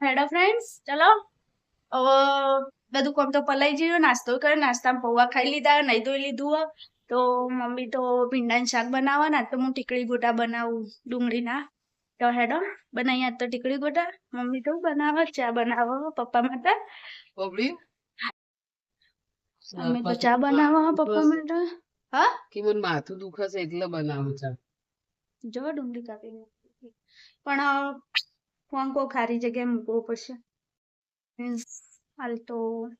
હેડો ફ્રેન્ડ્સ ચલો. બધું કોમ તો પલાઈ ગયું. નાસ્તો કરે નાસ્તામાં પૌવા ખાઈ લીધા નહીં ધોઈ લીધું તો મમ્મી તો ભીંડાનું શાક બનાવવાના. તો હું ટીકડી ગોટા બનાવું ડુંગળીના. તો હેડો બનાવી તો ટીકડી ગોટા. મમ્મી તો બનાવે ચા બનાવો પપ્પા માટે. મમ્મી તો ચા બનાવો પપ્પા માટે. હા? કે મને માથું દુખે છે એટલે બનાવું ચા. જો ડુંગળી કાપી પણ ફોન કો ખારી જગ્યાએ મૂકવો પડશે. હાલ તો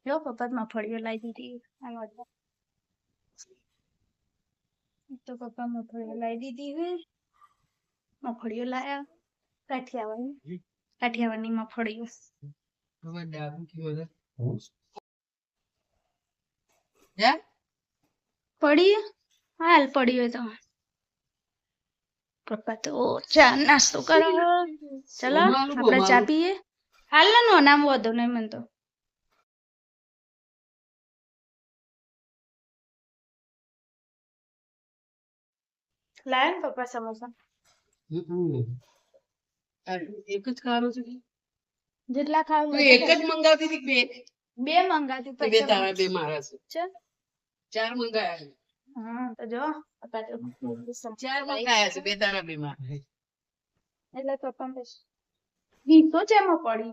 જો પપ્પા મફળીઓ લાવી દીધી. તો પપ્પા મફળીઓ લાવી દીધી હે. મફળીઓ લાયા. કાઠિયાવાડી. કાઠિયાવાડની મફળીઓ. પડી? હાલ પડી હોય તો. પપ્પા તો ચા નાસ્તો કરો. ચલો આપણે ચા પીએ. હાલ નો નામ વધુ નહીં મને તો લાયા ને પપ્પા સમોસા. હમ. એક જ ખાવાનું છે જેટલા ખાવું એક જ મંગાવતી હતી બે? બે મંગાવતી બે તારા બે મારા છે. ચાર મંગાયા હા તો જો. તો સમોસા પડી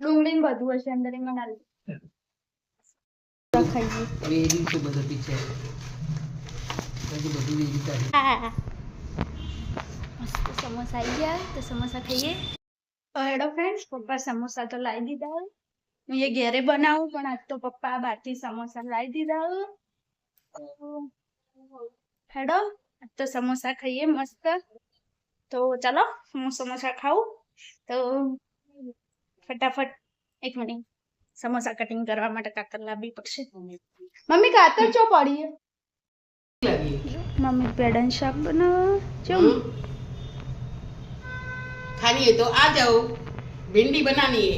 ડુંગળી ને બધું હશે અંદર એમાં આવી ગયા તો સમોસા ખાઈએ હેડો ફ્રેન્ડ્સ પપ્પા સમોસા તો લાવી દીધા હોય. હું એ ઘેરે બનાવું, પણ આજ તો પપ્પા બહારથી સમોસા લાવી દીધા હેડો, આજ તો સમોસા ખાઈએ મસ્ત. તો ચાલો, હું સમોસા ખાઉં. તો ફટાફટ એક મિનિટ. સમોસા કટિંગ કરવા માટે કાતર લાવવી પડશે. મમ્મી, કાતર ચો પડી મમ્મી, પેડન શાક બનાવો. જો ખાની તો આ જાઓ. ભીંડી બનાની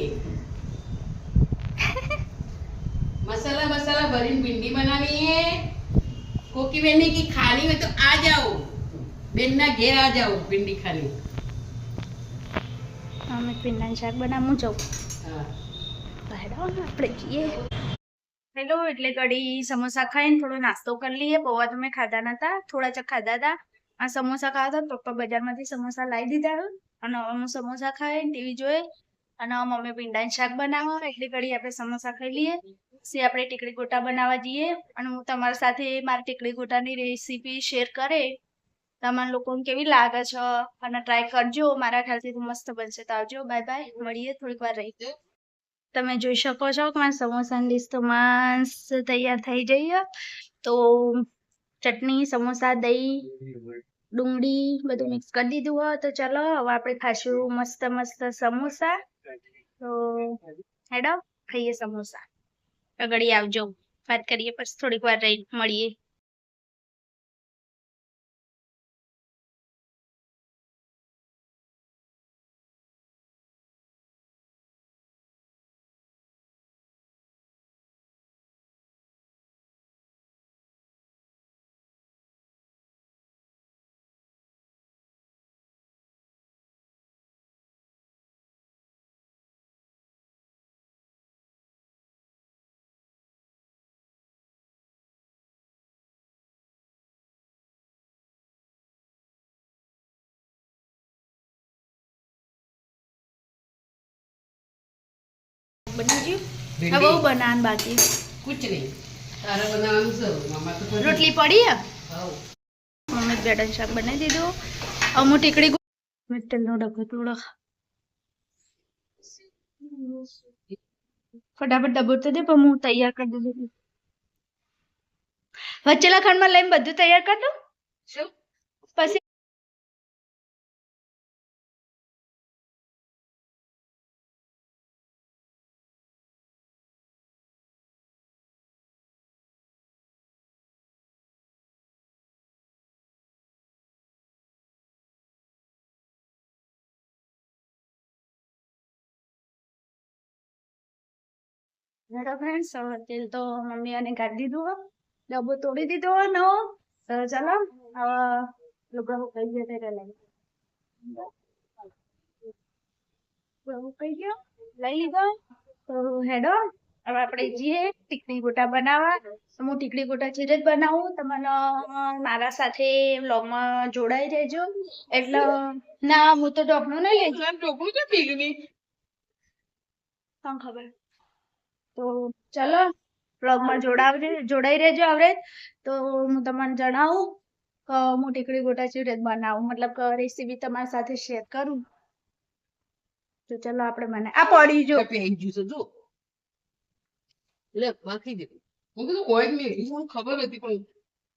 મસાલા મસાલા ભરીને ભીંડી બનાવી હે. કોકી બેન ને ખાલી હોય તો આ જાઓ બેન ના ઘેર આ જાઓ ભીંડી ખાલી. અમે ભીંડાનું શાક બનાવું જાઉં બહાર આપણે જઈએ. હેલો એટલે કડી સમોસા ખાઈને થોડો નાસ્તો કરી લઈએ. બહુ તમે ખાધા નતા થોડા ચક ખાધા હતા. આ સમોસા ખાધા હતા પપ્પા બજારમાંથી સમોસા લાવી દીધા અને હવે સમોસા ખાઈ ટીવી જોઈએ અને મમ્મી ભીંડાનું શાક બનાવો એટલે કડી આપણે સમોસા ખાઈ લઈએ. પછી આપણે ટીકડી ગોટા બનાવવા જઈએ અને હું તમારી સાથે મારી ટીકડી ગોટાની રેસીપી શેર કરે, તમારા લોકોને કેવી લાગે છે? અને ટ્રાય કરજો. મારા ખ્યાલથી મસ્ત બનશે. તો આવજો. બાય બાય મળીએ થોડીક વાર રહી તમે જોઈ શકો છો કે મારા સમોસાની ડીશ તો મસ્ત તૈયાર થઈ જઈએ તો ચટણી, સમોસા, દહીં, ડુંગળી બધું મિક્સ કરી દીધું હોય તો ચલો, હવે આપણે ખાશું મસ્ત મસ્ત સમોસા. તો હેડો, ખાઈએ સમોસા. આગળ આવજો. વાત કરીએ પછી થોડીક વાર રહી મળીએ. શાક બનાવી દીધું. અમુ ટીકડી મિત્તલનો ડબ્બો થોડો ફટાફટ ડબો તો દે પણ હું તૈયાર કરી દીધું વચ્ચેલા ખંડમાં લઈને બધું તૈયાર કરી દઉં? શું? હેડો ફ્રેન્ડ્સ તેલ તો મમ્મી અને કાઢી દીધું ડબ્બો તોડી દીધો નો તો ચાલો લુગડા સુકાઈ ગયા ત્યારે લઈ ગયો. લઈ લીધો. તો હેડો હવે આપણે જઈએ ટીકડી ગોટા બનાવવા. તો હું ટીકડી ગોટા છે જ બનાવું. તમને મારા સાથે વ્લોગમાં જોડાઈ રહેજો. એટલે ના હું તો ડોકનું નહીં લઈ કોણ ખબર. તો ચલો બ્લોગમાં જોડાવજે જોડાઈ રહેજો આવરે તો હું તમને જણાવું કે હું ટીકડી ગોટા જ બનાવું. મતલબ કે રેસીપી તમારી સાથે શેર કરું. તો ચલો આપણે મને આ પડી જો. પેઈ ગયું છે જો. લે બાકી દે. હું કીધું કોઈ જ નહીં. હું ખબર હતી પણ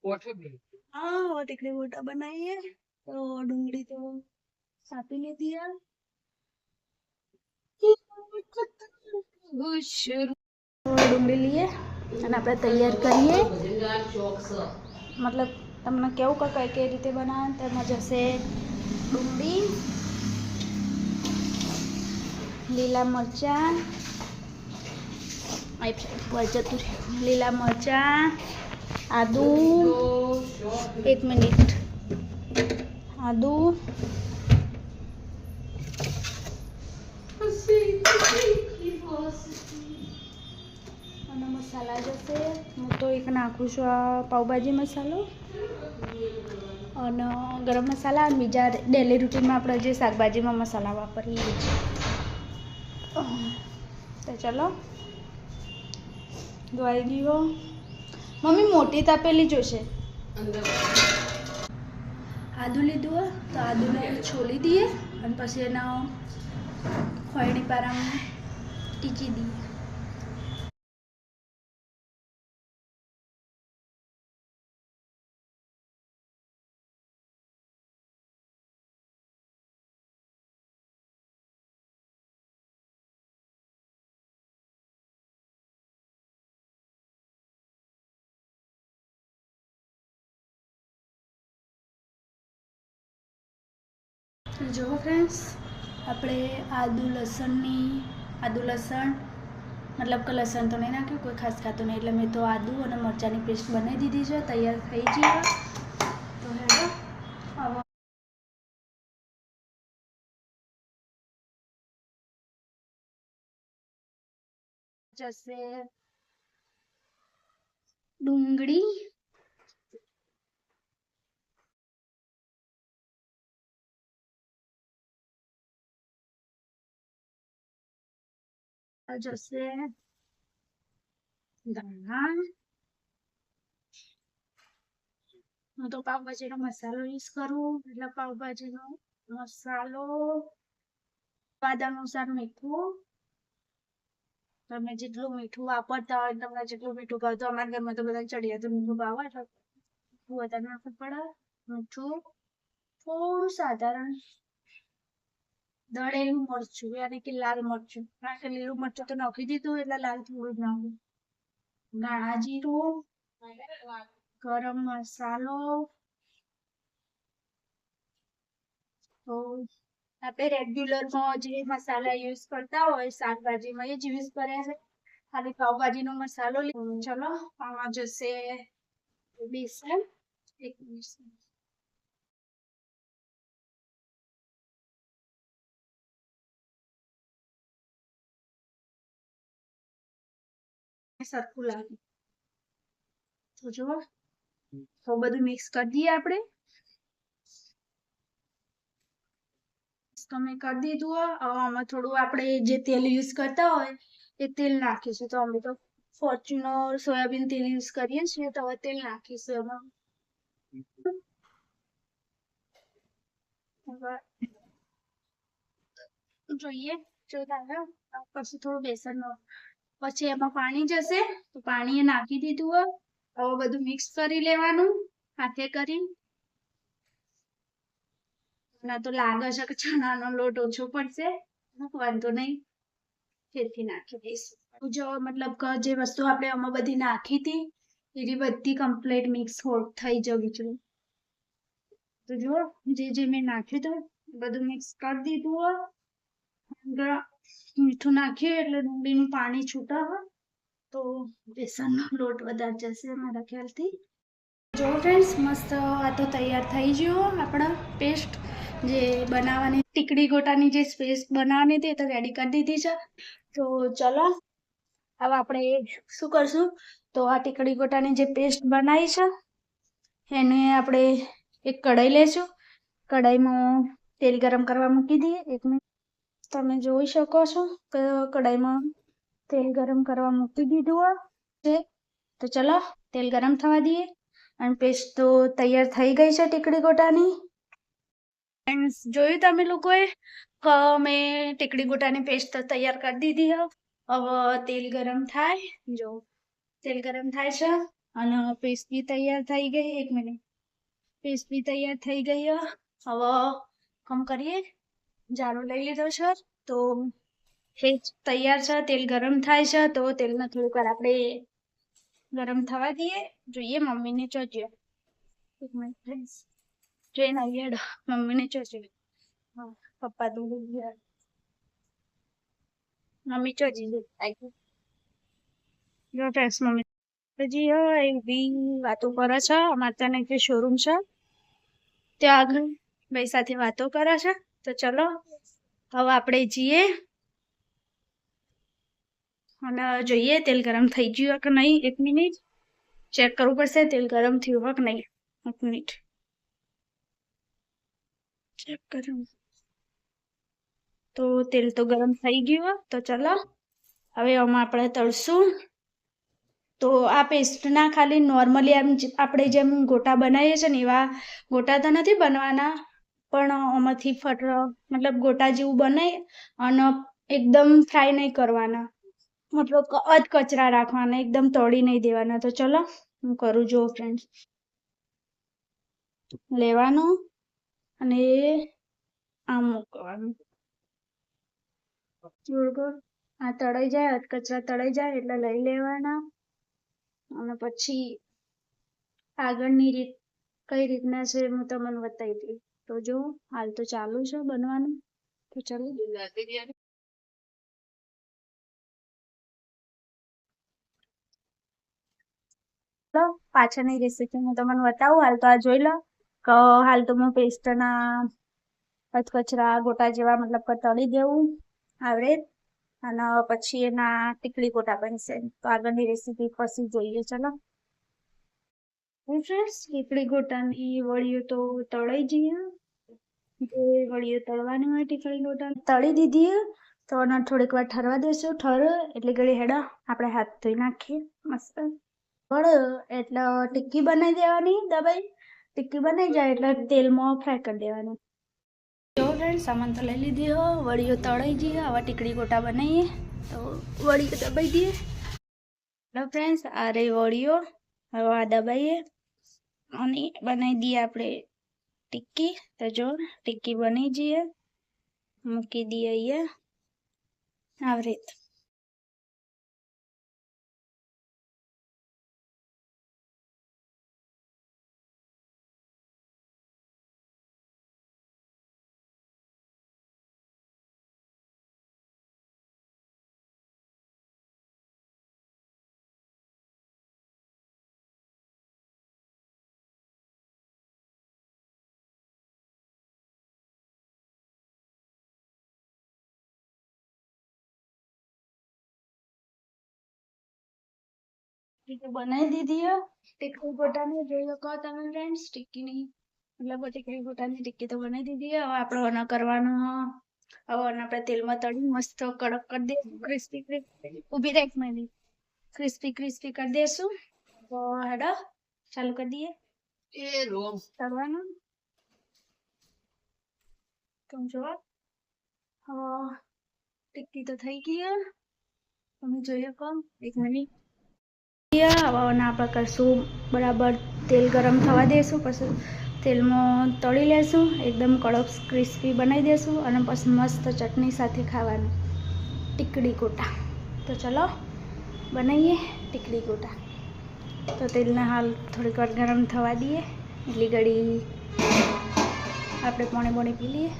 ઓઠો નહીં હા ટીકડી ગોટા બનાવીએ. તો ડુંગળી તો સાપી લીધી તો ડુંગળી લઈએ અને આપણે તૈયાર કરીએ ભજનગાર ચોક છે મતલબ તમને કેવું કે કઈ કઈ રીતે બનાવે તેમાં જશે ડુંગળી લીલા મરચાં આઈ પર જતું રહ્યું. લીલા મરચાં આદુ એક મિનિટ આદુ અને મસાલા જશે. હું તો એક નાખું છું આ પાઉભાજી મસાલો. અને ગરમ મસાલા અને બીજા ડેલી રૂટીનમાં આપણે જે શાકભાજીમાં મસાલા વાપરીએ છીએ. ચલો. ધોઈ ગયો. મમ્મી, મોટી તાપેલી જોશે. આદુ લીધું તો આદુને છોલી દઈએ અને પછી એના ખોયણી પારામાં ટીચી દઈએ. જુઓ ફ્રેન્ડ્સ આપણે આદુ લસણની, આદુ લસણ, મતલબ કે લસણ તો નહીં નાખ્યું, કોઈ ખાસ ખાતું નહીં, એટલે મેં તો આદુ અને મરચાંની પેસ્ટ બનાવી દીધી છે, તૈયાર થઈ ગઈ તો હેલો આવો. જશે ડુંગળી જશે ધાણા હું તો પાવભાજીનો મસાલો યુઝ કરું એટલે પાવભાજીનો મસાલો અનુસાર મીઠું તમે જેટલું મીઠું વાપરતા હોય તમને જેટલું મીઠું ભાવતું અમારા ઘરમાં તો બધા ચડિયાતું મીઠું ભાવે એટલે વધારે નાખવું પડે મીઠું થોડું સાધારણ દળેલું મરચું યાની કે લાલ મરચું. કારણ લીલું મરચું તો નાખી દીધું એટલે લાલ થોડું જ નાખવું જીરું, ગરમ મસાલો, તો આપણે રેગ્યુલરમાં જે મસાલા યુઝ કરતા હોય, શાકભાજીમાં એ જ યુઝ કર્યા છે. ખાલી પાવભાજીનો મસાલો ચલો આમાં જશે. બેસન, એક મિનિટ. સરખું લાગે. તો જુઓ તો બધું મિક્સ કરી દઈએ આપણે. તમે કરી દીધું હવે આમાં થોડું આપણે જે તેલ યુઝ કરતા હોય એ તેલ નાખીશું. તો અમે તો ફોર્ચ્યુનર સોયાબીન તેલ યુઝ કરીએ છીએ તો હવે તેલ નાખીશું એમાં. જોઈએ. જો થાય પછી થોડું બેસન પછી એમાં પાણી જશે, તો પાણી એ નાખી દીધું હવે બધું મિક્સ કરી લેવાનું, હાથે કરી. તો લાગે છે કે ચણાનો લોટ ઓછો પડશે. વાંધો નહીં. ફેરથી નાખી દઈશ. જો મતલબ કે જે વસ્તુ આપણે આમાં બધી નાખી હતી, એની બધી કમ્પ્લીટ મિક્સ થઈ જવી જોઈએ. તો જો, જે જે મેં નાખ્યું હતું બધું મિક્સ કરી દીધું મીઠું નાખ્યું એટલે ડુંગળીનું પાણી છૂટા હોય તો બેસનનો લોટ વધારે જશે મારા ખ્યાલથી. જો ફ્રેન્ડ્સ મસ્ત આ તો તૈયાર થઈ ગયો આપણા પેસ્ટ જે બનાવવાની ટીકડી ગોટાની જે સ્પેસ બનાવવાની હતી તો રેડી કરી દીધી છે. તો ચલો હવે આપણે શું કરશું? તો આ ટીકડી ગોટાની જે પેસ્ટ બનાવી છે એને આપણે એક કઢાઈ લેશું. કઢાઈમાં તેલ ગરમ કરવા મૂકી દઈએ. એક મિનિટ. તમે જોઈ શકો છો કે કઢાઈમાં તેલ ગરમ કરવા મૂકી દીધું છે. તો ચલો તેલ ગરમ થવા દઈએ. અને પેસ્ટ તો તૈયાર થઈ ગઈ છે ટીકડી ગોટાની. ફ્રેન્ડ્સ જોયું તમે લોકોએ? કે મેં ટીકડી ગોટાની પેસ્ટ તો તૈયાર કરી દીધી છે હવે તેલ ગરમ થાય. જો તેલ ગરમ થાય છે અને પેસ્ટ બી તૈયાર થઈ ગઈ. એક મિનિટ પેસ્ટ બી તૈયાર થઈ ગઈ છે હવે કમ કરીએ? જાડો લઈ લીધો છે. તો એ તૈયાર છે. તેલ ગરમ થાય છે. તો તેલને થોડીક વાર આપણે ગરમ થવા દઈએ. જોઈએ મમ્મીને ચોજ્યો એક મિનિટ જોઈને આવીએ હેડો. મમ્મીને ચોજ્યો હા પપ્પા તો મમ્મી ચોજી દે આવી જો ફ્રેન્ડ્સ મમ્મી હજી હવે એવી વાતો કરે છે. અમારે ત્યાં શોરૂમ છે ત્યાં આગળ ભાઈ સાથે વાતો કરે છે. તો ચલો, હવે આપણે જઈએ. અને જોઈએ તેલ ગરમ થઈ ગયું કે નહીં? એક મિનિટ. ચેક કરવું પડશે તેલ ગરમ થયું હોય કે નહીં? એક મિનિટ. ચેક કરું તો તેલ તો ગરમ થઈ ગયું તો ચલો, હવે આમાં આપણે તળશું. તો આ પેસ્ટના ખાલી નોર્મલી આમ આપણે જેમ ગોટા બનાવીએ છીએ ને એવા ગોટા તો નથી બનવાના? પણ આમાંથી ફટ, મતલબ ગોટા જેવું બનાવી અને એકદમ ફ્રાય નહીં કરવાના. મતલબ અધ કચરા રાખવાના, એકદમ તળી નહીં દેવાના. તો ચલો, હું કરું જો ફ્રેન્ડ્સ લેવાનું અને આમ મૂકવાનું. ગોળ ગોળ આ તળાઈ જાય કચરા તળાઈ જાય, એટલે લઈ લેવાના. અને પછી આગળની રીત, કઈ રીતના છે, હું તમને બતાવી દઈ તો જો હાલ તો ચાલુ છે બનવાનું. તો ચાલો. પાછળની રેસીપી હું તમને બતાવું. હાલ તો આ જોઈ લો. કે, હાલ તો હું પેસ્ટના કચરા ગોટા જેવા મતલબ કે તળી દેવું. આવડે. અને પછી એના ટીકડી ગોટા બનશે. તો આગળની રેસીપી પછી જોઈએ. ચલો. ફ્રેન્ડ્સ ટીકડી ગોટાની વળીઓ તો તળાઈ જઈએ. જે વળીઓ તળવાની હોય ટીકડી ગોટા. તળી દીધી તો એને થોડીક વાર ઠરવા દેશું. ઠર, એટલે ઘડી હેડા, આપણે હાથ ધોઈ નાખીએ. મસ્ત. વળ, એટલે ટિક્કી બનાવી દેવાની, દબાઈ. ટિક્કી બનાવી જાય, એટલે તેલમાં ફ્રાય કરી દેવાનું. જો ફ્રેન્ડ સામાન તો લઈ લીધી હો. વળીઓ તળાઈ જઈએ, આવા ટીકડી ગોટા બનાવીએ. તો વળીઓ દબાઈ દઈએ. હેલો ફ્રેન્ડ્સ આ રહી વળીઓ હવે આ દબાઈએ. અને બનાવી દઈએ આપણે ટિક્કી. તો જો, ટિક્કી બની જઈએ. મૂકી દઈએ અહીંયા. આવી રીત. ટીકી બનાવી દીધી હે ટીકી ગોટાની જોઈ શકો તમે ફ્રેન્ડ્સ ટીકીની મતલબ ટીકી ગોટાની ટીકી તો બનાવી દીધી હે હવે આપણે ઓના કરવાનું હ હવે ઓને આપણે તેલમાં તળી મસ્ત કડક કરી દઈશું ક્રિસ્પી ક્રિસ્પી ઊભી રાખ મેલી ક્રિસ્પી ક્રિસ્પી કરી દઈશું તો હેડો ચાલુ કરી દઈએ એ રોમ તળવાનું કેમ જો હવે ટીકી તો થઈ ગઈ હે તમે જોઈ શકો એક મિનિટ હવે આને આપણે કરશું બરાબર, તેલ ગરમ થવા દઈશું પછી તેલમાં તળી લેશું, એકદમ કડક ક્રિસ્પી બનાવી દેશું, અને પછી મસ્ત ચટણી સાથે ખાવાનું. ટીકડી ગોટા. તો ચલો, બનાવીએ ટીકડી ગોટા. તો તેલને હાલ થોડીક વાર ગરમ થવા દઈએ. એટલી ઘડી આપણે પોણે પોણે પી લઈએ.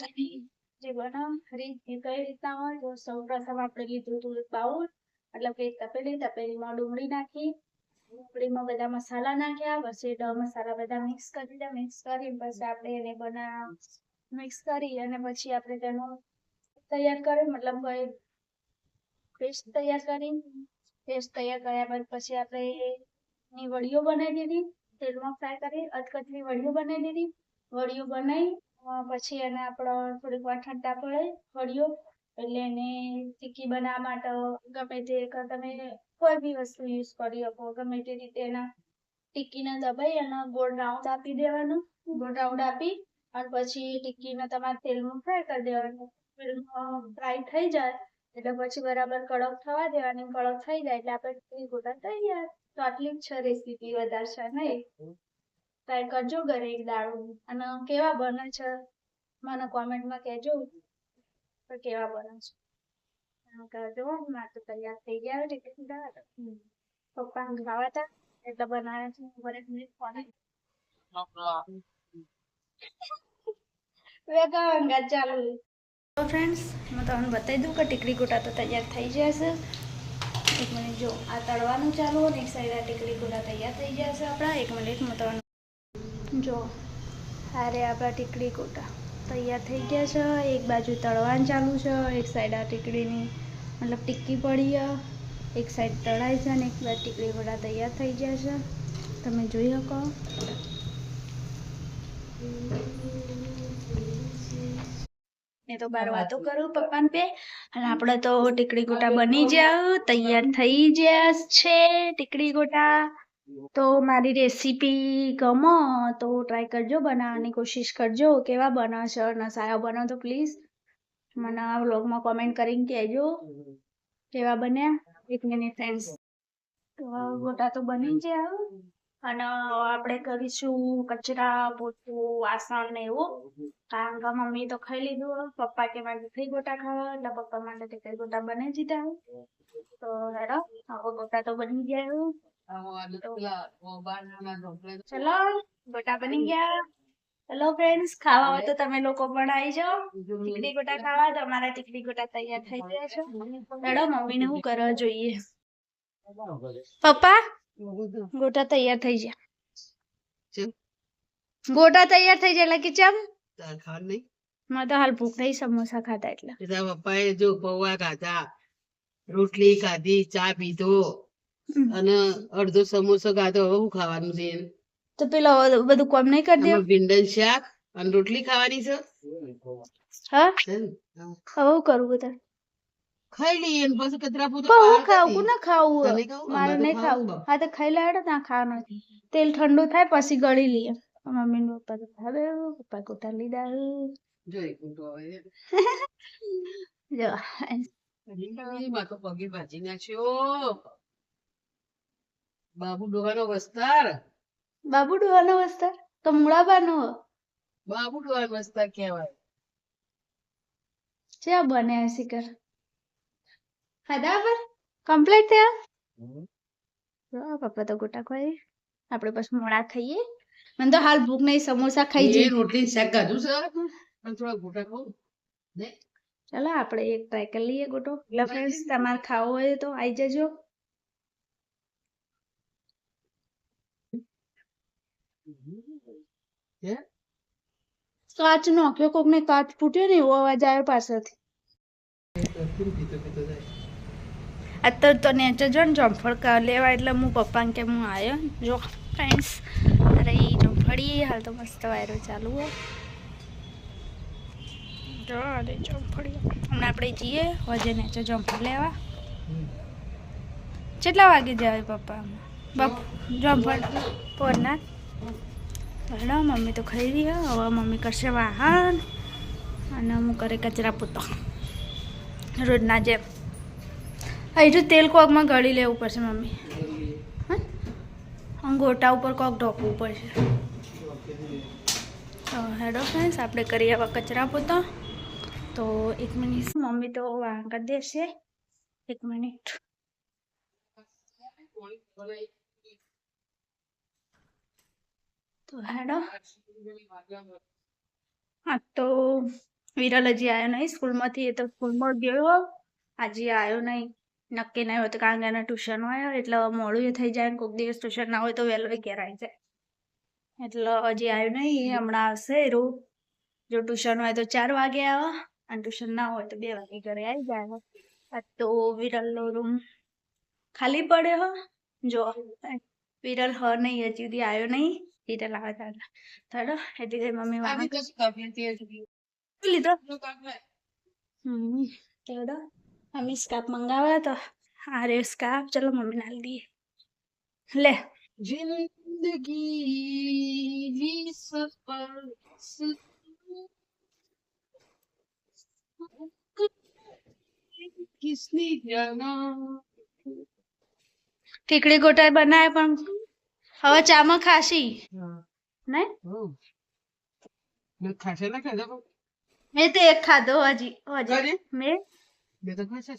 કરી અને પછી આપણે તેનું તૈયાર કરી મતલબ પેસ્ટ તૈયાર કરી. પેસ્ટ તૈયાર કર્યા બાદ પછી આપણે વડીઓ બનાવી દીધી, તેલમાં ફ્રાય કરી, અધકચરી વડીઓ બનાવી દીધી. વડીઓ બનાવી પછી એને આપણે થોડીક વાર ઠંડા પડે હળીઓ એટલે એને ટીકી બનાવવા માટે ગમે તે તમે કોઈ બી વસ્તુ યુઝ કરી શકો. ગમે તે રીતે એના ટીકીને દબાઈ અને ગોળ રાઉન્ડ આપી દેવાનું. ગોળ રાઉન્ડ આપી અને પછી ટીકીને તમારે તેલમાં ફ્રાય કરી દેવાનું. ફ્રાય થઈ જાય, એટલે પછી બરાબર કડક થવા દેવાની. કડક થઈ જાય એટલે આપણે ગોટા તૈયાર. તો આટલી જ છે રેસીપી વધારે છે, નહીં? ટ્રાય કરજો ઘરે એક દાડો અને કેવા બને છે? મને કોમેન્ટમાં કહેજો. કેવા બને છે? કરજો. મારે તો તૈયાર થઈ ગયા ટિકિટ પપ્પા ખાવા હતા. એટલે બનાવ્યા છે. એક મિનિટ ફોન વેગા ચાલુ. ફ્રેન્ડ્સ હું તમને બતાવી દઉં કે ટીકડી ગોટા તો તૈયાર થઈ જશે એક મિનિટ જો, આ તળવાનું ચાલુ અને એક સાઈડ આ ટીકડી ગોટા તૈયાર થઈ જશે આપણા. એક મિનિટ, હું તમને જો અરે આપણા ટીકડી ગોટા તૈયાર થઈ ગયા છે. એક બાજુ તળવાનું ચાલુ છે, એક સાઈડ આ ટીકડીની મતલબ ટીક્કી પડી છે, એક સાઈડ તળાય છે અને એક બાજુ ટીકડી ગોટા તૈયાર થઈ ગયા છે. તમે જોઈ શકો. એ તો બાર વાતો કરું પપ્પાને બે, અને આપણે તો ટીકડી ગોટા બની ગયા, તૈયાર થઈ ગયા છે ટીકડી ગોટા તો મારી રેસીપી ગમો તો ટ્રાય કરજો, બનાવવાની કોશિશ કરજો. કેવા બને છે અને સારા બનો તો પ્લીઝ મને વ્લોગમાં કોમેન્ટ કરીને કહેજો. કેવા બન્યા? એક મિનિટ તો ગોટા તો બની ગયા અને આપણે કરીશું કચરા, પોતું, વાસણ ને એવું. કારણ કે મમ્મી તો ખાઈ લીધું પપ્પા કે મારે થઈ ગોટા ખાવા એટલે પપ્પા માટે કઈ ગોટા બની દીધા તો હેડો, હવે ગોટા તો બની ગયા ચલો ગોટા બની ગયા ચલો ફ્રેન્ડ્સ ખાવા હોય તો તમે લોકો પણ આવી જાઓ ટીકડી ગોટા ખાવા તો ટીકડી ગોટા તૈયાર થઈ ગયા છે હેડો મમ્મીને શું કરવા જોઈએ પપ્પા ગોટા તૈયાર થઈ ગયા ગોટા તૈયાર થઈ જાય એટલે કે ચમ મને તો હાલ ભૂખ થઈ સમોસા ખાતા એટલે પપ્પાએ જો પૌવા ખાધા રોટલી ખાધી ચા પીધો અને અડધો સમોસો ખાધો હવે હું ખાવાનું છે? તો પેલા બધું કોમ નહીં કરી દે ભીંડન શાક અને રોટલી ખાવાની છે. હા? ને? હવે હું કરવું બધા ખાઈ લઈએ ને પછી કચરા પોતું હું ખાવું. કોને ખાવું? મારે નહીં ખાવું. હા તો ખાઈ લાડો ના ખાવા નથી તેલ ઠંડુ થાય પછી ગળી લઈએ. મમ્મી ને પપ્પા તો ખાવે પપ્પા કોટા લીધા. જોઈ કુંટો આવે જો ઈ માં તો પગે ભાજી નાખ્યો. બાબુ ડોહાનો વસ્તાર. બાબુ ડોવાનો વસ્તાર? તો મૂળાબાનો. બાબુ ડોહાનો વસ્તાર કહેવાય. ચા બને ખાધા પર કમ્પ્લીટ થયા? પપ્પા તો ગોટા ખાઈ આપણે પછી મોડા ખાઈએ. મને તો હાલ ભૂખ નહીં સમોસા ખાઈ જઈએ રોટલી શાક ખાધું છે? પણ થોડા ગોટા ખાઉં ચાલો આપણે એક ટ્રાય કરી લઈએ ગોટો. એટલે ફ્રેન્ડ્સ તમારે ખાવો હોય તો આવી જજો. હે? નો કે કોક ને કાચ ફૂટ્યો ને એવો અવાજ આવ્યો પાછળથી. અત્યારે તો નેચર જો ને જમફળ લેવા એટલે હું પપ્પાને કે હું આવ્યો જો ફ્રેન્ડ્સ અરે એ જમફળી, હાલ તો મસ્ત વાયરો ચાલુ હો. જો, અરે જમફળી. હમણાં આપણે જઈએ, હજે નેચર જમફળ લેવા. કેટલા વાગે જાય પપ્પા બપ, જમફળ પોરના હેડો મમ્મી તો ખાઈ રહી હવે મમ્મી કરશે વાહન અને હું કરે કચરા પૂતો. રોજના જેમ હજુ તેલ કોકમાં ગળી લેવું પડશે મમ્મી. હા? ગોટા ઉપર કોક ઢોકવું પડશે. હેડો ફ્રેન્ડ્સ આપણે કરીએ હવે કચરા પોતા. તો એક મિનિટ, મમ્મી તો વાહન કરી દેશે. એક મિનિટ. તો હેડો. હા. તો વિરલ હજી આવ્યો નહીં સ્કૂલમાંથી એ તો સ્કૂલમાં ગયો. આજે આવ્યો નહીં. નક્કી નહીં તો કારણ કે એના ટ્યુશન હોય એટલે મોડું થઈ જાય કોઈક દિવસ ટ્યુશન ના હોય તો વહેલો ઘેર આવી જાય. એટલે હજી આવ્યો નહીં હમણાં આવશે એવું જો ટ્યુશન હોય તો ચાર વાગે આવે અને ટ્યુશન ના હોય તો બે વાગે ઘરે આવી જાય. આ તો વિરલનો રૂમ ખાલી પડ્યો હો. જો વિરલ હ નહીં હજી સુધી આવ્યો નહીં. વિરલ આવે તારે? થડો એટલે મમ્મી વાહન? લીધો? હમ. ચલો મમ્મી સ્કાર્ફ મંગાવ્યા તો. આ રે સ્કાર્ફ. ચલો મમ્મી ના લીધી લે. જિંદગી સફર કિસની જાના ઠીકડી ગોટાઈ બનાવે પણ. હવે ચામાં ખાશી. ને? મેં ખાશે ના ખાધો મેં તો એક ખાધો હજી હજી. મેં? મેં તો ખાશે.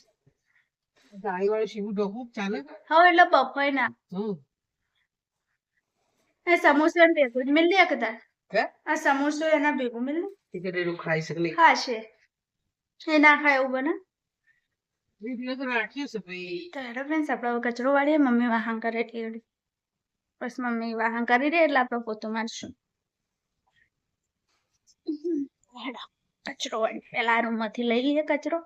દાળી વાળી શીવું ડોકું ચાલે. હવે એટલે બફાય ના. એ સમોસા ને ભેગું જ મિલ લે કે? આ સમોસો એના ભેગું મિલ તે કે ખાઈ શકે ખાશે. એ ના ખાય એવું બને. વિડિયો તો રાખ્યો છે ભાઈ. તો હેડો ફ્રેન્ડ્સ આપણે કચરો વાળીએ મમ્મી વાહન કરે એટલે બસ મમ્મી વાહન કરી દે એટલે આપણે પોતું મારશું કચરો પેલા રૂમમાંથી લઈ લઈએ કચરો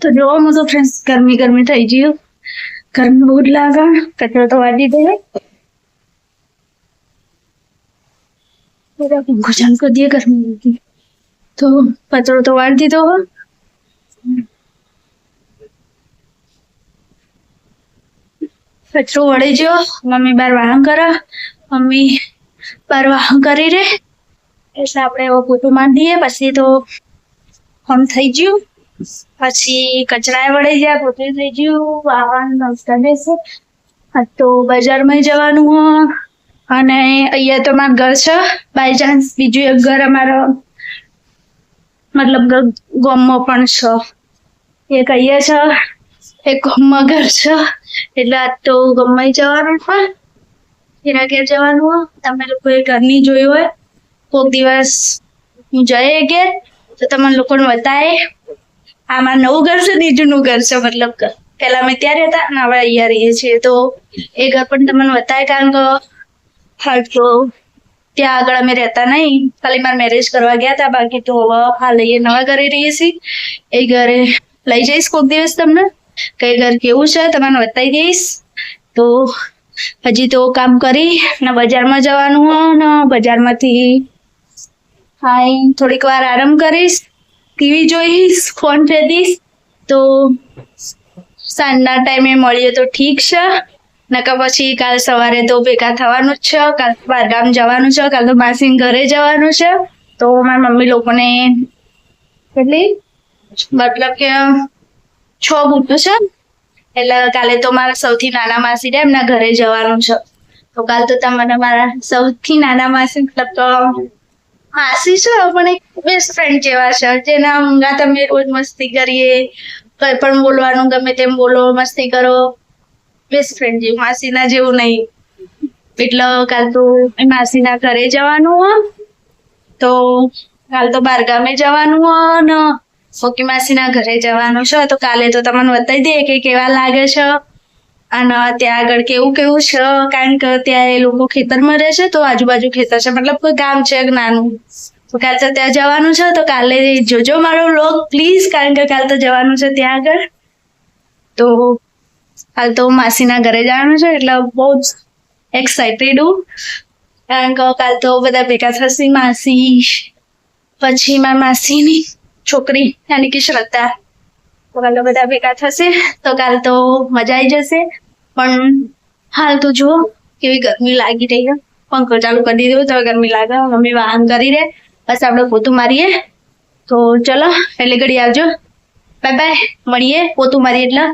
તો જોવા તો ફ્રેન્ડ્સ, ગરમી ગરમી થઈ ગયું ગરમી બહુ જ લાગે. કચરો તો વાળી દે પંખો તો કચરો તો વાળી દીધો કચરો વળી ગયો. મમ્મી બાર વાહન કરે. મમ્મી બાર વાહન કરી રે. એટલે આપણે એવો ફોટો માંડીએ પછી તો હમ થઈ ગયું. પછી કચરા વળી ગયા, પોતે થઈ ગયું રહેશે તો બજારમાં જવાનું અને અહીંયા તો મારું ઘર છે. બાય ચાન્સ બીજું એક ઘર અમારો, મતલબ ગામમાં પણ છે. એક અહીંયા છે, એક ગામમાં ઘર છે. એટલે આજ તો ગમે જવાનું પણ એના ઘેર જવાનું હો. તમે લોકોએ ઘરની જોયું હોય કોઈક દિવસ હું જઈએ ઘેર, તો તમને લોકોને બતાવે આ મારું નવું ઘર છે ને જૂનું ઘર છે, મતલબ કે પેલા અમે ત્યાં રહેતા અને હવે અહીંયા રહીએ છીએ. તો એ ઘર પણ તમને બતાવે કારણ કે હાલ તો ત્યાં આગળ અમે રહેતા નહીં. ખાલી મારે મેરેજ કરવા ગયા હતા, બાકી તો હવે હાલ અહીંયા નવા ઘરે રહીએ છીએ. એ ઘરે લઈ જઈશ કોઈક દિવસ તમને. કઈ ઘર કેવું છે, તમને બતાવી દઈશ. તો હજી તો કામ કરી ને બજારમાં જવાનું ને બજારમાંથી હા થોડીક વાર આરામ કરીશ. ટીવી જોઈશ ફોન ફેરીશ તો સાંજના ટાઈમે મળીએ તો ઠીક છે. નકા પછી કાલ સવારે તો ભેગા થવાનું જ છે, કાલ બહારગામ જવાનું છે, કાલ તો માસી ઘરે જવાનું છે. તો મારા મમ્મી લોકોને કેટલી મતલબ કે છ બૂટું છે. એટલે કાલે તો મારા સૌથી નાના માસી એમના ઘરે જવાનું છે. તો કાલ તો તમને મારા સૌથી નાના માસી, મતલબ તો માસી છે પણ એક બેસ્ટ ફ્રેન્ડ જેવા છે. જેના ઊંઘા તમે રોજ મસ્તી કરીએ, કંઈ પણ બોલવાનું ગમે તેમ બોલો, મસ્તી કરો. બેસ્ટ ફ્રેન્ડ જેવું, માસીના જેવું નહીં. એટલે કાલ તો માસીના ઘરે જવાનું હો. તો કાલ તો બારગામે જવાનું હો ને ફોકી માસીના ઘરે જવાનું છે. તો કાલે તો તમને બતાવી દે કે કેવા લાગે છે. અને ત્યાં આગળ કેવું કેવું છે? કારણ કે ત્યાં એ લોકો ખેતરમાં રહે છે, તો આજુબાજુ ખેતર છે. મતલબ કોઈ ગામ છે નાનું? તો કાલે તો ત્યાં જવાનું છે, તો કાલે જોજો મારો લોક પ્લીઝ, કારણ કે કાલ તો જવાનું છે ત્યાં આગળ. તો હાલ તો માસીના ઘરે જવાનું છે, એટલે બહુ જ એક્સાઇટેડ હું. કારણ કે કાલ તો બધા ભેગા થશે, માસી, પછી મારા માસીની છોકરી, યાની કે શ્રદ્ધા. કાલ બધા ભેગા થશે, તો કાલ તો મજા આવી જશે. પણ હાલ તો જુઓ, કેવી ગરમી લાગી રહી છે. પંખો ચાલુ કરી દીધો તો ગરમી લાગે, મમ્મી વાહન કરી રે બસ આપણે પોતું મારીએ. તો ચલો એટલે ઘડી આવજો. બાય બાય, મળીએ પોતું મારીએ એટલે.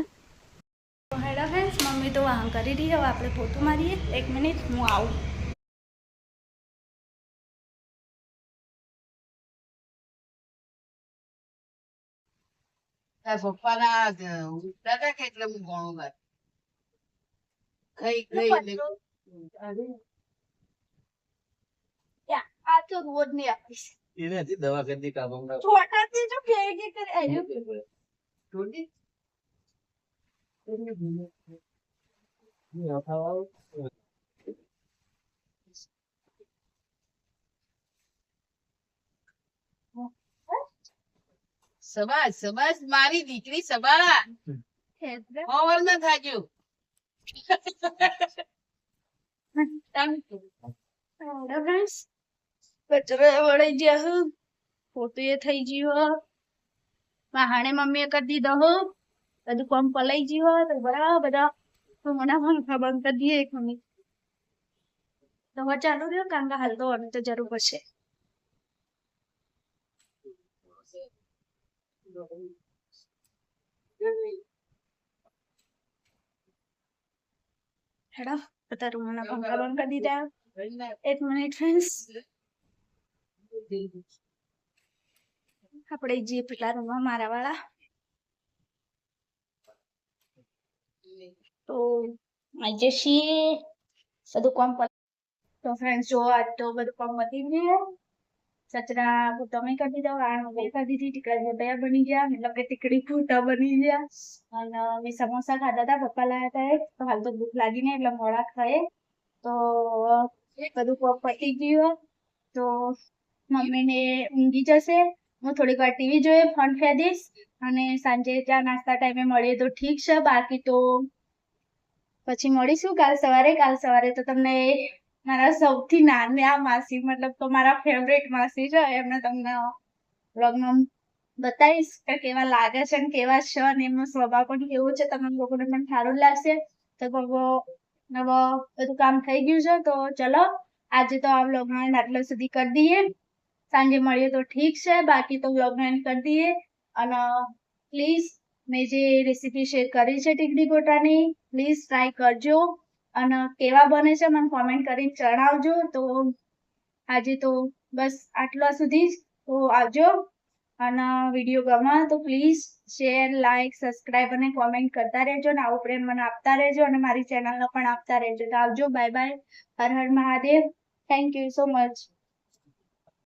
તારા પપ્પાના ઉઠતા હતા કે એટલે હું ઘણું વાર. ખાઈ ખાઈ આ તો રોજ નહીં આપીશ એને હજી દવા કરી કામમાં છોટાથી જો કે કે કરે આવ્યું ટોટી સબાસ સબાસ મારી દીકરી સબાળા ઓવર ના થાજો કચરો વળી પોતું થઈ ગયો વાહાણે મમ્મીએ કરી દીધો હો. બધું કામ પલાઈ ગયું તો બરાબર બધા મને પંખા બંધ કરી દઈએ એક મિનિટ તો ચાલુ રહ્યો? કારણ કે હાલ તો હવે તો જરૂર પડશે હેડો બધા રૂમના પંખા બંધ કરી દીધા. એક મિનિટ ફ્રેન્ડ્સ આપણે જે પેલા રૂમમાં મારા વાળા તો આજે છીએ બધું કામ તો ફ્રેન્ડ્સ જો આજ તો બધું કામ પતી ગયું. સચરા તમે કરી દીધા વાળ બે કરી દીધી ટીકડા મોટા બની ગયા મતલબ કે ટીકડી ફૂટા બની ગયા. અને મેં સમોસા ખાધા હતા, પપ્પા લાયા હતા તો હાલ તો ભૂખ લાગી ને એટલે મોડા ખાય તો બધું પતી ગયું. તો મમ્મીને ઊંઘી જશે. હું થોડીક વાર ટીવી જોઈએ, ફોન ફેદીશ અને સાંજે ચા નાસ્તા ટાઈમે મળીએ તો ઠીક છે, બાકી તો પછી મળીશું કાલ સવારે. કાલ સવારે તો તમને મારા સૌથી નાની આ માસી, મતલબ તો મારા ફેવરેટ માસી છે, એમને તમને લગ્ન બતાવીશ કે કેવા લાગે છે ને કેવા છે અને એમનો સ્વભાવ પણ કેવો છે. તમને લોકોને પણ સારું લાગશે. તો બહુ નવો બધું કામ થઈ ગયું છે, તો ચલો આજે તો આ લગ્ન આટલા સુધી કરી દઈએ. સાંજે મળીએ તો ઠીક છે, બાકી તો વ્લોગમાં એન્ડ કરી દઈએ. અને પ્લીઝ મેં જે રેસીપી શેર કરી છે ટીકડી ગોટાની પ્લીઝ ટ્રાય કરજો. અને કેવા બને છે મને કોમેન્ટ કરીને જણાવજો. તો આજે તો બસ આટલા સુધી જ. તો આવજો અને વીડિયો ગમે તો પ્લીઝ શેર લાઇક સબસ્ક્રાઈબ અને કોમેન્ટ કરતા રહેજો ને આવો પ્રેમ મને આપતા રહેજો અને મારી ચેનલને પણ આપતા રહેજો. તો આવજો bye bye Har Har Mahadev. Thank you so much